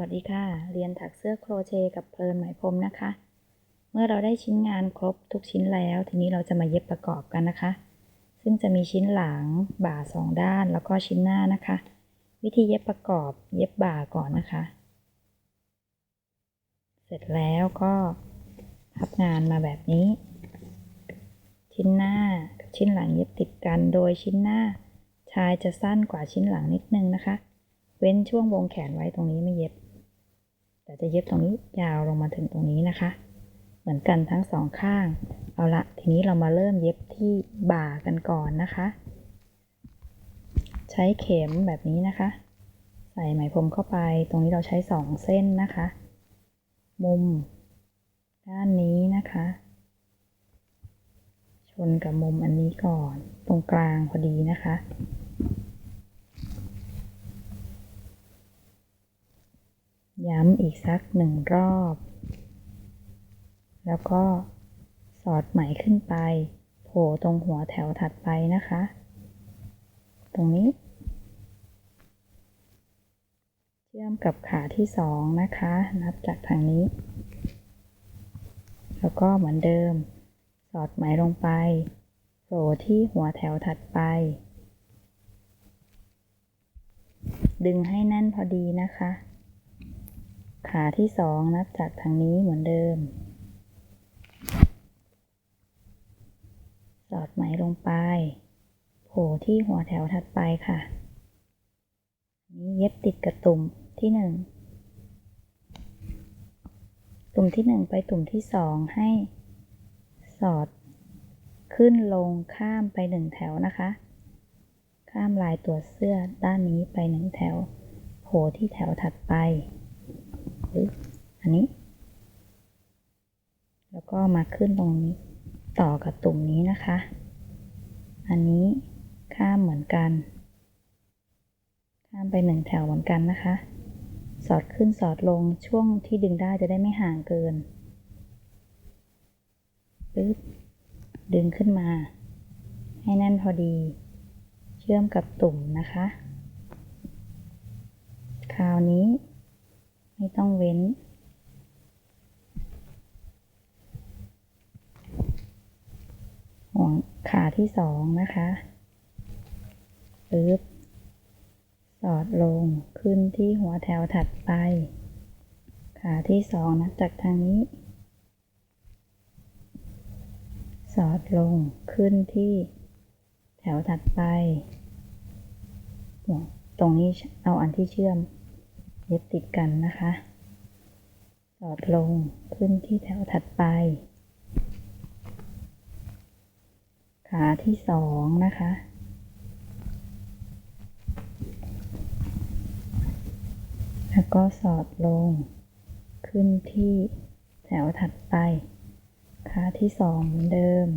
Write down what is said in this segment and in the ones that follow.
วัสดีค่ะ เรียนถักเสื้อโครเชต์กับเพลินไหมพรมนะคะ เมื่อเราได้ชิ้นงานครบทุกชิ้นแล้ว ทีนี้เราจะมาเย็บประกอบกันนะคะ ซึ่งจะมีชิ้นหลัง บ่าสองด้านแล้วก็ชิ้นหน้านะคะ วิธีเย็บประกอบเย็บบ่าก่อนนะคะ เสร็จแล้วก็พับงานมาแบบนี้ ชิ้นหน้ากับชิ้นหลังเย็บติดกันโดยชิ้นหน้า ชายจะสั้นกว่าชิ้นหลังนิดนึงนะคะเว้นช่วงวงแขนไว้ตรงนี้ไม่เย็บ แต่จะเย็บตรงนี้ยาวลงมาถึงตรงนี้นะคะ เหมือนกันทั้งสองข้าง เอาละทีนี้เรามาเริ่มเย็บที่บ่ากันก่อนนะคะ ใช้เข็มแบบนี้นะคะ ใส่ไหมพรมเข้าไป ตรงนี้เราใช้สองเส้นนะคะ มุม ด้านนี้นะคะ ชนกับมุมอันนี้ก่อน ตรงกลางพอดีนะคะ ย้ำอีกสักหนึ่งรอบ แล้วก็สอดไหมขึ้นไป โผล่ตรงหัวแถวถัดไปนะคะ ตรงนี้ เชื่อมกับขาที่สองนะคะ นับจากทางนี้ แล้วก็เหมือนเดิม สอดไหมลงไป โผล่ที่หัวแถวถัดไปดึงให้แน่นพอดีนะคะ ขาที่สองนับจากทางนี้เหมือนเดิม สอดไหมลงไป โผล่ที่หัวแถวถัดไปค่ะ นี้เย็บติดกับตุ่มที่หนึ่ง ตุ่มที่หนึ่งไปตุ่มที่สองให้สอดขึ้นลงข้ามไปหนึ่งแถวนะคะ ข้ามลายตัวเสื้อด้านนี้ไปหนึ่งแถว โผล่ที่แถวถัดไป หรืออันนี้ แล้วก็มาขึ้นตรงนี้ ต่อกับตุ่มนี้นะคะ อันนี้ข้ามเหมือนกัน ข้ามไปหนึ่งแถวเหมือนกันนะคะ สอดขึ้นสอดลงช่วงที่ดึงได้จะได้ไม่ห่างเกินปึ๊บดึงขึ้นมา ให้แน่นพอดี เชื่อมกับตุ่มนะคะ คราวนี้ ไม่ต้องเว้น ห่วงขาที่สองนะคะปึ๊บสอดลงขึ้นที่หัวแถวถัดไป ขาที่สองนับจากทางนี้ สอดลงขึ้นที่แถวถัดไป ตรงนี้เอาอันที่เชื่อม เย็บติดกันนะคะ สอดลงขึ้นที่แถวถัดไป ขาที่สองนะคะ แล้วก็สอดลง ขึ้นที่แถวถัดไป ขาที่สองเหมือนเดิม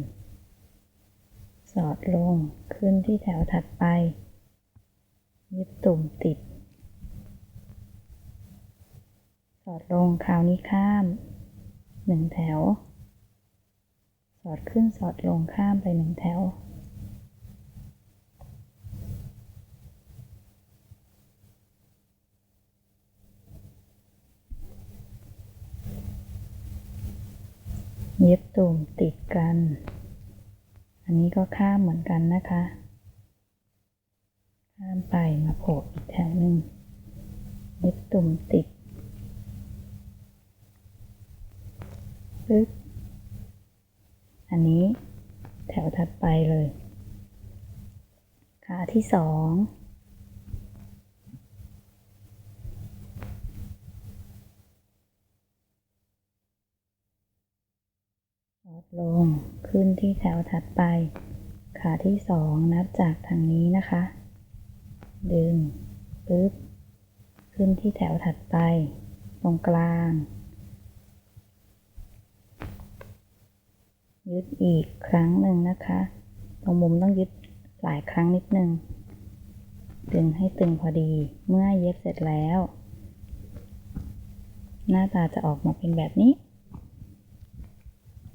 สอดลงขึ้นที่แถวถัดไป เย็บตุ่มติด สอดลงคราวนี้ข้ามหนึ่งแถว สอดขึ้นสอดลงข้ามไปหนึ่งแถว เย็บตุ่มติดกัน อันนี้ก็ข้ามเหมือนกันนะคะ ข้ามไปมาโผล่อีกแถวหนึ่งเย็บตุ่มติด ปึ๊บ อันนี้แถวถัดไปเลย ขาที่สองลดลงขึ้นที่แถวถัดไป ขาที่สองนับจากทางนี้นะคะ ดึงปึ๊บ ขึ้นที่แถวถัดไป ตรงกลาง ยึดอีกครั้งหนึ่งนะคะ ตรงมุมต้องยึดหลายครั้งนิดนึง ดึงให้ตึงพอดี เมื่อเย็บเสร็จแล้ว หน้าตาจะออกมาเป็นแบบนี้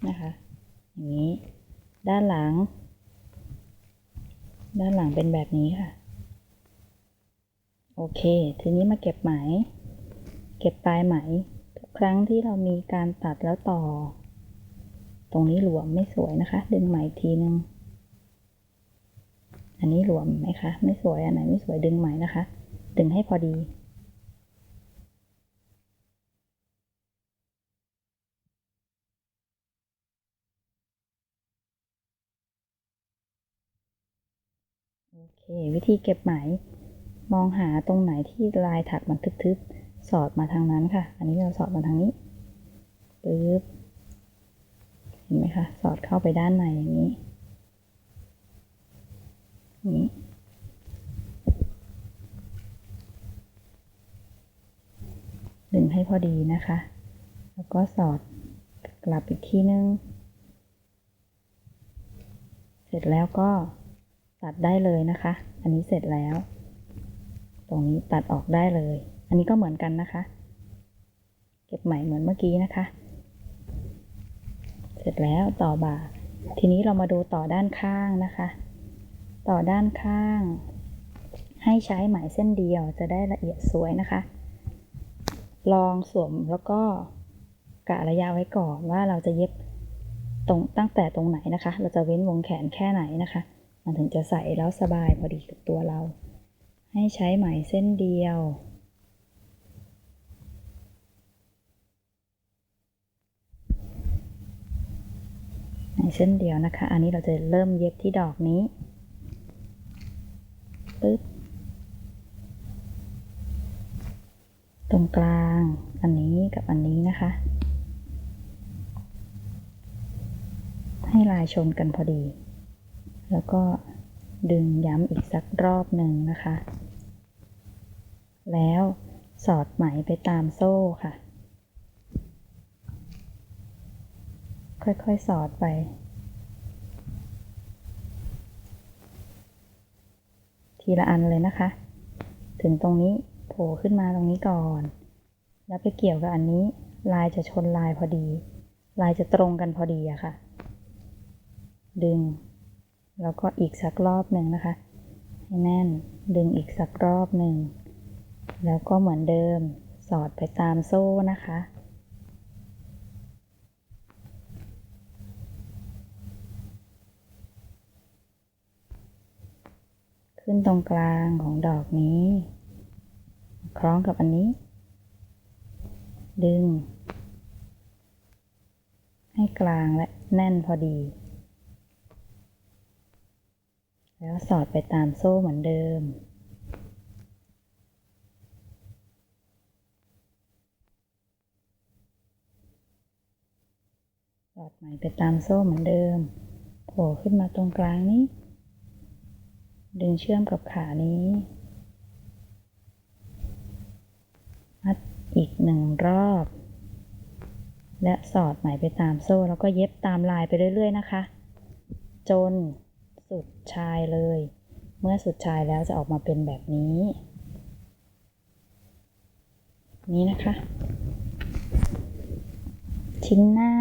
นะคะ อย่างนี้ ด้านหลัง ด้านหลังเป็นแบบนี้ค่ะ โอเค ทีนี้มาเก็บไหม เก็บปลายไหม ทุกครั้งที่เรามีการตัดแล้วต่อ ตรงนี้หลวมไม่สวยนะคะ ดึงไหมอีกทีนึง อันนี้หลวมไหมคะ ไม่สวย อันไหนไม่สวยดึงไหม่นะคะ ดึงให้พอดี โอเค วิธีเก็บไหม มองหาตรงไหนที่ลายถักมันทึบๆ สอดมาทางนั้นค่ะ อันนี้เราสอดมาทางนี้ปึ๊บ เห็นไหมคะ สอดเข้าไปด้านในอย่างนี้นี้ดึงให้พอดีนะคะ แล้วก็สอดกลับอีกที่นึง เสร็จแล้วก็ตัดได้เลยนะคะ อันนี้เสร็จแล้ว ตรงนี้ตัดออกได้เลย อันนี้ก็เหมือนกันนะคะ เก็บใหม่เหมือนเมื่อกี้นะคะ ร็จแล้วต่อบ่า ทีนี้เรามาดูต่อด้านข้างนะคะ ต่อด้านข้าง ให้ใช้ไหมเส้นเดียวจะได้ละเอียดสวยนะคะ ลองสวมแล้วก็กะระยะไว้ก่อนว่าเราจะเย็บตรงตั้งแต่ตรงไหนนะคะ เราจะเว้นวงแขนแค่ไหนนะคะ มันถึงจะใส่แล้วสบายพอดีกับตัวเรา ให้ใช้ไหมเส้นเดียว ไหมเส้นเดียวนะคะ อันนี้เราจะเริ่มเย็บที่ดอกนี้ปึ๊บตรงกลางอันนี้กับอันนี้นะคะ ให้ลายชนกันพอดี แล้วก็ดึงย้ำอีกสักรอบหนึ่งนะคะ แล้วสอดไหมไปตามโซ่ค่ะ ค่อยๆ สอดไป ทีละอันเลยนะคะ ถึงตรงนี้โผล่ขึ้นมาตรงนี้ก่อน แล้วไปเกี่ยวกับอันนี้ ลายจะชนลายพอดี ลายจะตรงกันพอดีอะค่ะ ดึง แล้วก็อีกสักรอบหนึ่งนะคะ ให้แน่น ดึงอีกสักรอบหนึ่ง แล้วก็เหมือนเดิม สอดไปตามโซ่นะคะ ขึ้นตรงกลางของดอกนี้ คล้องกับอันนี้ ดึง ให้กลางและแน่นพอดี แล้วสอดไปตามโซ่เหมือนเดิมสอดไหมไปตามโซ่เหมือนเดิม โผล่ขึ้นมาตรงกลางนี้ ดึงเชื่อมกับขานี้ มัดอีกหนึ่งรอบ และสอดไหมไปตามโซ่ แล้วก็เย็บตามลายไปเรื่อย ๆ นะคะ จนสุดชายเลย เมื่อสุดชายแล้วจะออกมาเป็นแบบนี้ นี้นะคะ ชิ้นหน้า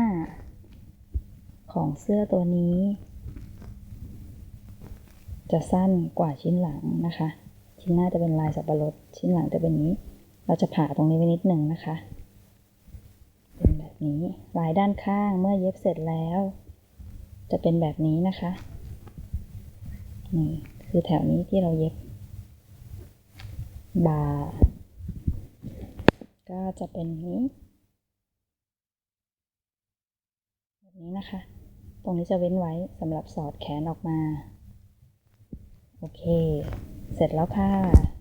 ของเสื้อตัวนี้ จะสั้นกว่าชิ้นหลังนะคะ ชิ้นหน้าจะเป็นลายสับปะรด ชิ้นหลังจะเป็นนี้ เราจะผ่าตรงนี้ไว้นิดหนึ่งนะคะ เป็นแบบนี้ลายด้านข้างเมื่อเย็บเสร็จแล้ว จะเป็นแบบนี้นะคะ นี่คือแถวนี้ที่เราเย็บ บา ก็จะเป็นนี้แบบนี้นะคะ ตรงนี้จะเว้นไว้สำหรับสอดแขนออกมา โอเค เสร็จแล้วค่ะ